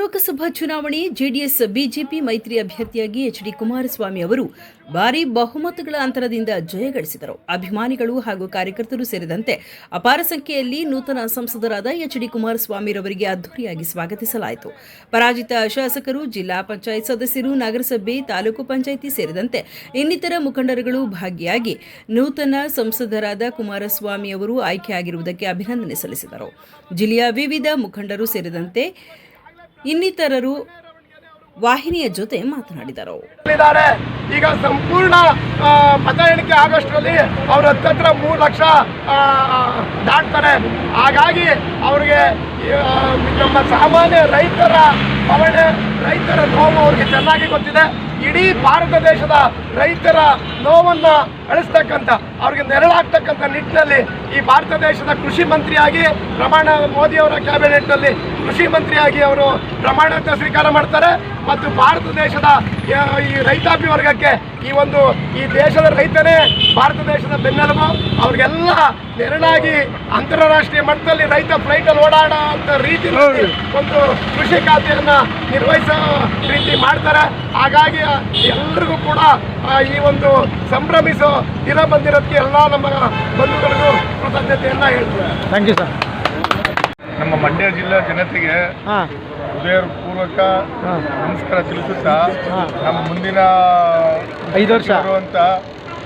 ಲೋಕಸಭಾ ಚುನಾವಣೆ, JDS, BJP ಮೈತ್ರಿ ಅಭ್ಯರ್ಥಿಯಾಗಿ ಎಚ್ ಡಿ ಕುಮಾರಸ್ವಾಮಿ ಅವರು ಭಾರಿ ಬಹುಮತಗಳ ಅಂತರದಿಂದ ಜಯ ಗಳಿಸಿದರು. ಅಭಿಮಾನಿಗಳು ಹಾಗೂ ಕಾರ್ಯಕರ್ತರು ಸೇರಿದಂತೆ ಅಪಾರ ಸಂಖ್ಯೆಯಲ್ಲಿ ನೂತನ ಸಂಸದರಾದ ಎಚ್ ಡಿ ಕುಮಾರಸ್ವಾಮಿರವರಿಗೆ ಅದ್ದೂರಿಯಾಗಿ ಸ್ವಾಗತಿಸಲಾಯಿತು. ಪರಾಜಿತ ಶಾಸಕರು, ಜಿಲ್ಲಾ ಪಂಚಾಯತ್ ಸದಸ್ಯರು, ನಗರಸಭೆ, ತಾಲೂಕು ಪಂಚಾಯಿತಿ ಸೇರಿದಂತೆ ಇನ್ನಿತರ ಮುಖಂಡರುಗಳು ಭಾಗಿಯಾಗಿ ನೂತನ ಸಂಸದರಾದ ಕುಮಾರಸ್ವಾಮಿ ಅವರು ಆಯ್ಕೆಯಾಗಿರುವುದಕ್ಕೆ ಅಭಿನಂದನೆ ಸಲ್ಲಿಸಿದರು. ಜಿಲ್ಲೆಯ ವಿವಿಧ ಮುಖಂಡರು ಸೇರಿದಂತೆ ಇನ್ನಿತರರು ವಾಹಿನಿಯ ಜೊತೆ ಮಾತನಾಡಿದರು. ಈಗ ಸಂಪೂರ್ಣ ಮತ ಎಣಿಕೆ ಅವ್ರ ಹತ್ತತ್ರ ಮೂರು ಲಕ್ಷ ದಾಟ್ತಾರೆ. ಹಾಗಾಗಿ ಅವ್ರಿಗೆ ನಮ್ಮ ಸಾಮಾನ್ಯ ರೈತರ ಪವಣೆ, ರೈತರ ನೋವು ಅವ್ರಿಗೆ ಚೆನ್ನಾಗಿ ಗೊತ್ತಿದೆ. ಇಡೀ ಭಾರತ ದೇಶದ ರೈತರ ನೋವನ್ನು ಅಳಿಸ್ತಕ್ಕಂಥ ಅವ್ರಿಗೆ ನೆರಳಾಗ್ತಕ್ಕಂಥ ನಿಟ್ಟಿನಲ್ಲಿ ಈ ಭಾರತ ದೇಶದ ಕೃಷಿ ಮಂತ್ರಿಯಾಗಿ ಪ್ರಮಾಣ ಮೋದಿಯವರ ಕ್ಯಾಬಿನೆಟ್ನಲ್ಲಿ ಕೃಷಿ ಮಂತ್ರಿಯಾಗಿ ಅವರು ಪ್ರಮಾಣವಚನ ಸ್ವೀಕಾರ ಮಾಡ್ತಾರೆ. ಮತ್ತು ಭಾರತ ದೇಶದ ಈ ರೈತಾಪಿ ವರ್ಗಕ್ಕೆ ಈ ಒಂದು ಈ ದೇಶದ ರೈತನೇ ಭಾರತ ದೇಶದ ಬೆನ್ನೆಲುಬು. ಅವ್ರಿಗೆಲ್ಲ ನೆರಳಾಗಿ ಅಂತಾರಾಷ್ಟ್ರೀಯ ಮಟ್ಟದಲ್ಲಿ ರೈತ ಫ್ಲೈಟಲ್ಲಿ ಓಡಾಡೋ ಅಂತ ರೀತಿ ಒಂದು ಕೃಷಿ ಖಾತೆಯನ್ನು ನಿರ್ವಹಿಸೋ ರೀತಿ ಮಾಡ್ತಾರೆ. ಹಾಗಾಗಿ ಎಲ್ರಿಗೂ ಕೂಡ ಆ, ಈ ಒಂದು ಸಂಭ್ರಮಿಸೋ ದಿನ ಬಂದಿರೋದಕ್ಕೆ ಎಲ್ಲ ನಮ್ಮ ಬಂಧುಗಳಿಗೂ ಕೃತಜ್ಞತೆಯನ್ನ ಹೇಳ್ತೇವೆ. ಥ್ಯಾಂಕ್ ಯು ಸರ್ ನಮ್ಮ ಮಂಡ್ಯ ಜಿಲ್ಲಾ ಜನತೆಗೆ ಹೃದಯಪೂರ್ವಕ ನಮಸ್ಕಾರ ತಿಳಿಸುತ್ತಾ. ನಮ್ಮ ಮುಂದಿನ ಐದು ವರ್ಷ. ಅಂತ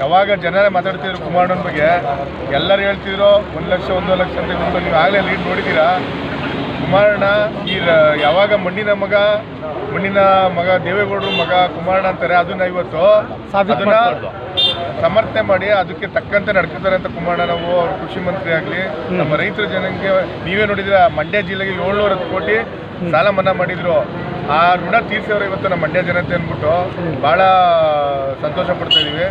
ಯಾವಾಗ ಜನರೇ ಮಾತಾಡ್ತಿದ್ರು ಕುಮಾರಣ್ಣನ ಬಗ್ಗೆ ಎಲ್ಲರೂ ಹೇಳ್ತಿದ್ರು ಒಂದು ಲಕ್ಷ ಒಂದು ಲಕ್ಷ ಅಂತ ನೀವು ಆಗಲೇ ಲೀಡ್ ನೋಡಿದ್ದೀರಾ? ಕುಮಾರಣ್ಣ ಈ ಯಾವಾಗ ಮಣ್ಣಿನ ಮಗ ಮಣ್ಣಿನ ಮಗ ದೇವೇಗೌಡರು ಮಗ ಕುಮಾರಣ್ಣ ಅಂತಾರೆ ಅದನ್ನ ಇವತ್ತು ಅದನ್ನ ಸಮರ್ಥನೆ ಮಾಡಿ ಅದಕ್ಕೆ ತಕ್ಕಂತೆ ನಡ್ಕೊತಾರೆ ಅಂತ ಕುಮಾರಣ್ಣ ನಾವು ಅವ್ರ ಕೃಷಿ ಮಂತ್ರಿ ಆಗಲಿ ನಮ್ಮ ರೈತರ ಜನಕ್ಕೆ ನೀವೇ ನೋಡಿದ್ರೆ ಮಂಡ್ಯ ಜಿಲ್ಲೆಗೆ ಏಳ್ನೂರ ಹತ್ತು ಕೋಟಿ ಸಾಲ ಮನ್ನಾ ಮಾಡಿದ್ರು. ಆ ಋಣ ತೀರಿಸೋರು ಇವತ್ತು ನಮ್ಮ ಮಂಡ್ಯ ಜನತೆ ಅಂದ್ಬಿಟ್ಟು ಭಾಳ ಸಂತೋಷ ಪಡ್ತಾ ಇದ್ದೀವಿ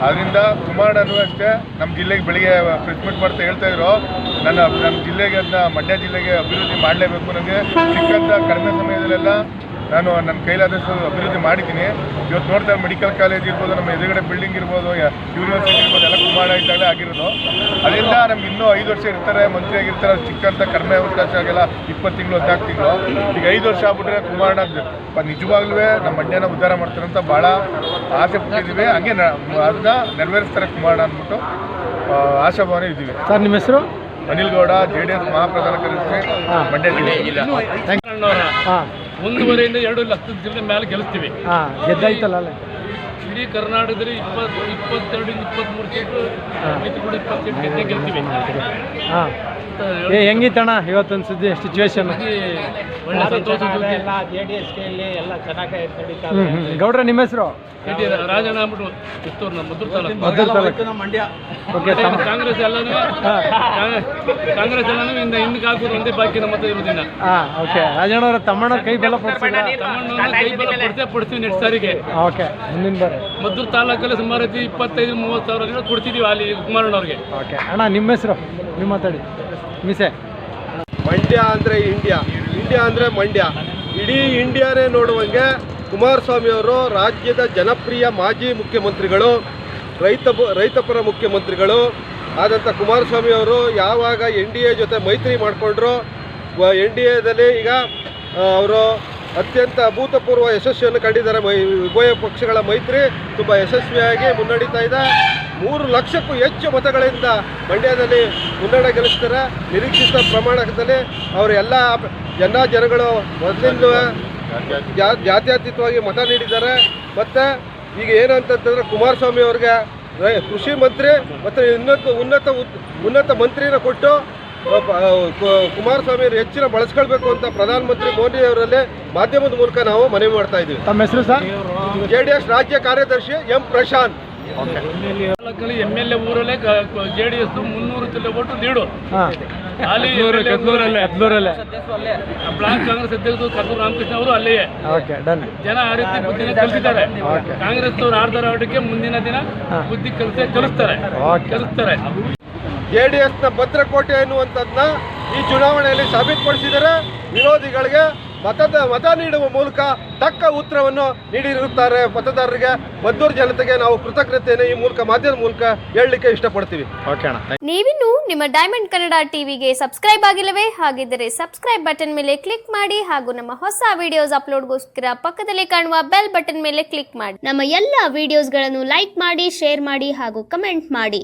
ಅದರಿಂದ ಕುಮಾರಣ್ಣನೂ ಅಷ್ಟೇ ನಮ್ಮ ಜಿಲ್ಲೆಗೆ ಬೆಳಿಗ್ಗೆ ಪ್ರೆಸ್ ಮಾಡ್ತಾ ಹೇಳ್ತಾ ಇದ್ರು. ನನ್ನ, ನಮ್ಮ ಜಿಲ್ಲೆಗೆ ಅದನ್ನ ಮಂಡ್ಯ ಜಿಲ್ಲೆಗೆ ಅಭಿವೃದ್ಧಿ ಮಾಡಲೇಬೇಕು ನನಗೆ ಸಿಕ್ಕಂಥ ಕಡಿಮೆ ಸಮಯದಲ್ಲೆಲ್ಲ ನಾನು ನನ್ನ ಕೈಲಾದಷ್ಟು ಅಭಿವೃದ್ಧಿ ಮಾಡಿದ್ದೀನಿ. ಇವತ್ತು ನೋಡ್ತಾರೆ ಮೆಡಿಕಲ್ ಕಾಲೇಜ್ ಇರ್ಬೋದು ನಮ್ಮ ಎದುರುಗಡೆ ಬಿಲ್ಡಿಂಗ್ ಇರ್ಬೋದು ಯೂನಿವರ್ಸಿಟಿ ಇರ್ಬೋದು ಎಲ್ಲ ಕುಮಾರ ಇದ್ದಾಗಲೇ ಆಗಿರೋದು. ಅದರಿಂದ ನಮ್ಗೆ ಇನ್ನೂ ಐದು ವರ್ಷ ಇರ್ತಾರೆ ಮಂತ್ರಿ ಆಗಿರ್ತಾರೆ ಚಿಕ್ಕಂತ ಕಡಿಮೆ ಅವಕಾಶ ಆಗಲ್ಲ ಇಪ್ಪತ್ತು ತಿಂಗಳು ಹದಿನಾಲ್ಕು ತಿಂಗಳು. ಈಗ ಐದು ವರ್ಷ ಆಗ್ಬಿಟ್ರೆ ಕುಮಾರಣ್ಣ ನಿಜವಾಗ್ಲೂ ನಮ್ಮ ಮಂಡ್ಯನ ಉದ್ಧಾರ ಮಾಡ್ತಾರೆ ಅಂತ ಭಾಳ ಆಸೆ ಪಟ್ಟಿದ್ದೀವಿ. ಹಂಗೆ ನ- ಅದನ್ನ ನೆರವೇರಿಸ್ತಾರೆ ಕುಮಾರಣ್ಣ ಅಂದ್ಬಿಟ್ಟು ಆಶಾಭಾವನೆ ಇದ್ದೀವಿ. ಸರ್ ನಿಮ್ಮ ಹೆಸರು? Anil Gowda J D S ಮಹಾಪ್ರಧಾನ ಕಾರ್ಯದರ್ಶಿ ಮಂಡ್ಯ ಜಿಲ್ಲೆ. ಹಾಂ ಮುಂದುವರೆಯಿಂದ ಎರಡು ಲಕ್ಷದ ಜಿಲ್ಲೆ ಮೇಲೆ ಗೆಲ್ಲಿಸ್ತೀವಿ ಗೆದ್ದಾಯ್ತಲ್ಲ ಇಡೀ ಕರ್ನಾಟಕದಲ್ಲಿ ಇಪ್ಪತ್ತು ಇಪ್ಪತ್ತೆರಡು ಇಪ್ಪತ್ತ್ಮೂರು ಸೀಟು ಇಪ್ಪತ್ತು ಸೀಟ್ ಗೆದ್ದೇ ಗೆಲ್ತೀವಿ ಹಾಂ. ಏ ಹೆಂಗಿತ್ತಣ್ಣ ಇವತ್ತೊಂದು ಸುದ್ದಿ ಸಿಚುವೇಶನ್ ಒಳ್ಳೆ ಸಂತೋಷ ಗೌಡ್ರ ನಿಮ್ಮ ಹೆಸರು? ರಾಜಣ್ಣ ಅಂದ್ಬಿಟ್ಟು ಕಿತ್ತೂರು ನಮ್ಮ ಮುದ್ದು ತಾಲೂಕು. ಮೊದಲ ತಾಲೂಕು. ಓಕೆ ತಮ್ಮ ಕಾಂಗ್ರೆಸ್ ಎಲ್ಲಾನು ಕಾಂಗ್ರೆಸ್ ಎಲ್ಲಾನು ಇಂದ ಹಿಂದಕ್ಕೆ ಹಾಕೋದು ಒಂದೇ ಬಾಕಿ ನಮ್ಮ ಹತ್ರ ಇರೋದಿಲ್ಲ ಹಾಂ ಓಕೆ. ರಾಜಣ್ಣವ್ರ ತಮ್ಮಣ್ಣ ಕೈ ಬೆಲ್ಲ ಪಡಿಸಿದ್ರ ತಮ್ಮಣ್ಣನ ಕೈ ಬಲ ಕೊಡ್ತೀವಿ ನೆಕ್ಸ್ಟ್ ಸಾರಿಗೆ. ಓಕೆ. ಮುಂದಿನ ಬಾರಿ. ಮದ್ದೂರು ತಾಲೂಕಲ್ಲಿ ಸುಮಾರು ಐತಿ ಇಪ್ಪತ್ತೈದು ಮೂವತ್ತು ಸಾವಿರ ಕೊಡ್ತಿದೀವಿ ಅಲ್ಲಿ ಕುಮಾರಣ್ಣವ್ರಿಗೆ. ಓಕೆ. ಅಣ್ಣ ನಿಮ್ಮ ಹೆಸರು? ನೀವು ಮಾತಾಡಿ. ಮಿಸೆ. ಮಂಡ್ಯ ಅಂದರೆ ಇಂಡಿಯಾ. ಇಂಡಿಯಾ ಅಂದರೆ ಮಂಡ್ಯ. ಇಡೀ ಇಂಡಿಯಾನೇ ನೋಡುವಂಗೆ ಕುಮಾರಸ್ವಾಮಿ ಅವರು ರಾಜ್ಯದ ಜನಪ್ರಿಯ ಮಾಜಿ ಮುಖ್ಯಮಂತ್ರಿಗಳು, ರೈತ ರೈತಪರ ಮುಖ್ಯಮಂತ್ರಿಗಳು ಆದಂಥ ಕುಮಾರಸ್ವಾಮಿ ಅವರು ಯಾವಾಗ ಎನ್ ಜೊತೆ ಮೈತ್ರಿ ಮಾಡಿಕೊಂಡ್ರು ಎನ್ ಡಿ ಈಗ ಅವರು ಅತ್ಯಂತ ಅಭೂತಪೂರ್ವ ಯಶಸ್ವಿಯನ್ನು ಕಂಡಿದ್ದಾರೆ ಮೈ, ಉಭಯ ಪಕ್ಷಗಳ ಮೈತ್ರಿ ತುಂಬ ಯಶಸ್ವಿಯಾಗಿ ಮುನ್ನಡೀತಾ ಇದೆ. ಮೂರು ಲಕ್ಷಕ್ಕೂ ಹೆಚ್ಚು ಮತಗಳಿಂದ ಮಂಡ್ಯದಲ್ಲಿ ಮುನ್ನಡೆ ಗೆಲ್ಲಿಸ್ತಾರೆ. ನಿರೀಕ್ಷಿತ ಪ್ರಮಾಣದಲ್ಲಿ ಅವರು ಎಲ್ಲ ಎಲ್ಲ ಜನಗಳು ಮೊದಲಿಂದ ಜಾತ್ಯಾತೀತವಾಗಿ ಮತ ನೀಡಿದ್ದಾರೆ. ಮತ್ತು ಈಗ ಏನಂತಂತಂದ್ರೆ ಕುಮಾರಸ್ವಾಮಿ ಅವ್ರಿಗೆ ಕೃಷಿ ಮಂತ್ರಿ ಮತ್ತು ಇನ್ನೊಂದು ಉನ್ನತ ಉನ್ನತ ಮಂತ್ರಿನ ಕೊಟ್ಟು ಕುಮಾರಸ್ವಾಮಿ ಅವರು ಹೆಚ್ಚಿನ ಬಳಸ್ಕೊಳ್ಬೇಕು ಅಂತ ಪ್ರಧಾನಮಂತ್ರಿ ಮೋದಿ ಅವರಲ್ಲೇ ಮಾಧ್ಯಮದ ಮೂಲಕ ನಾವು ಮನವಿ ಮಾಡ್ತಾ ಇದ್ದೀವಿ. ತಮ್ಮ ಹೆಸರು ಸರ್? ಜೆ ಡಿ ಎಸ್ ರಾಜ್ಯ ಕಾರ್ಯದರ್ಶಿ M Prashanth. M L A ಊರಲ್ಲೇ ಜೆ ಡಿ ಎಸ್ ಮುನ್ನೂರು ಜಿಲ್ಲೆ ಓಟು ಕದ್ಲೂರಲ್ಲೇ ಬ್ಲಾಕ್ ಕಾಂಗ್ರೆಸ್ ಅಧ್ಯಕ್ಷರು ಕರ್ತೂರು ರಾಮಕೃಷ್ಣ ಅವರು ಅಲ್ಲಿಯೇ. Okay done. ಜನ ಆ ರೀತಿ ಬುದ್ಧಿನ ಕಲಿಸಿದ್ದಾರೆ ಕಾಂಗ್ರೆಸ್ ಅವರು ಆಡ್ದಾರ ಆಟಕ್ಕೆ ಮುಂದಿನ ದಿನ ಬುದ್ಧಿ ಕಲಿಸೇ ಕಲಿಸ್ತಾರೆ. ಕಲಿಸ್ತಾರೆ. ಜೆ ಡಿ ಎಸ್ನ ಭದ್ರಕೋಟೆ ಎನ್ನುವಂಥದ್ದನ್ನ ಈ ಚುನಾವಣೆಯಲ್ಲಿ ಸಾಬೀತುಪಡಿಸಿದರೆ ವಿರೋಧಿಗಳಿಗೆ ಮತದ ಮತ ನೀಡುವ ಮೂಲಕ ತಕ್ಕ ಉತ್ತರವನ್ನು ನೀಡಿರುತ್ತಾರೆ ಮತದಾರರಿಗೆ. ಮದ್ದೂರು ಜನತೆಗೆ ನಾವು ಕೃತಜ್ಞತೆಯನ್ನು ಈ ಮೂಲಕ ಮಾಧ್ಯಮದ ಮೂಲಕ ಹೇಳಲಿಕ್ಕೆ ಇಷ್ಟಪಡ್ತೀವಿ. ನೀವಿನ್ನು ನಿಮ್ಮ ಡೈಮಂಡ್ ಕನ್ನಡ ಟಿವಿಗೆ ಸಬ್ಸ್ಕ್ರೈಬ್ ಆಗಿಲ್ಲವೇ? ಹಾಗಿದ್ದರೆ ಸಬ್ಸ್ಕ್ರೈಬ್ ಬಟನ್ ಮೇಲೆ ಕ್ಲಿಕ್ ಮಾಡಿ ಹಾಗೂ ನಮ್ಮ ಹೊಸ ವಿಡಿಯೋಸ್ ಅಪ್ಲೋಡ್ಗೋಸ್ಕರ ಪಕ್ಕದಲ್ಲಿ ಕಾಣುವ ಬೆಲ್ ಬಟನ್ ಮೇಲೆ ಕ್ಲಿಕ್ ಮಾಡಿ. ನಮ್ಮ ಎಲ್ಲ ವಿಡಿಯೋಸ್ಗಳನ್ನು ಲೈಕ್ ಮಾಡಿ ಶೇರ್ ಮಾಡಿ ಹಾಗೂ ಕಮೆಂಟ್ ಮಾಡಿ.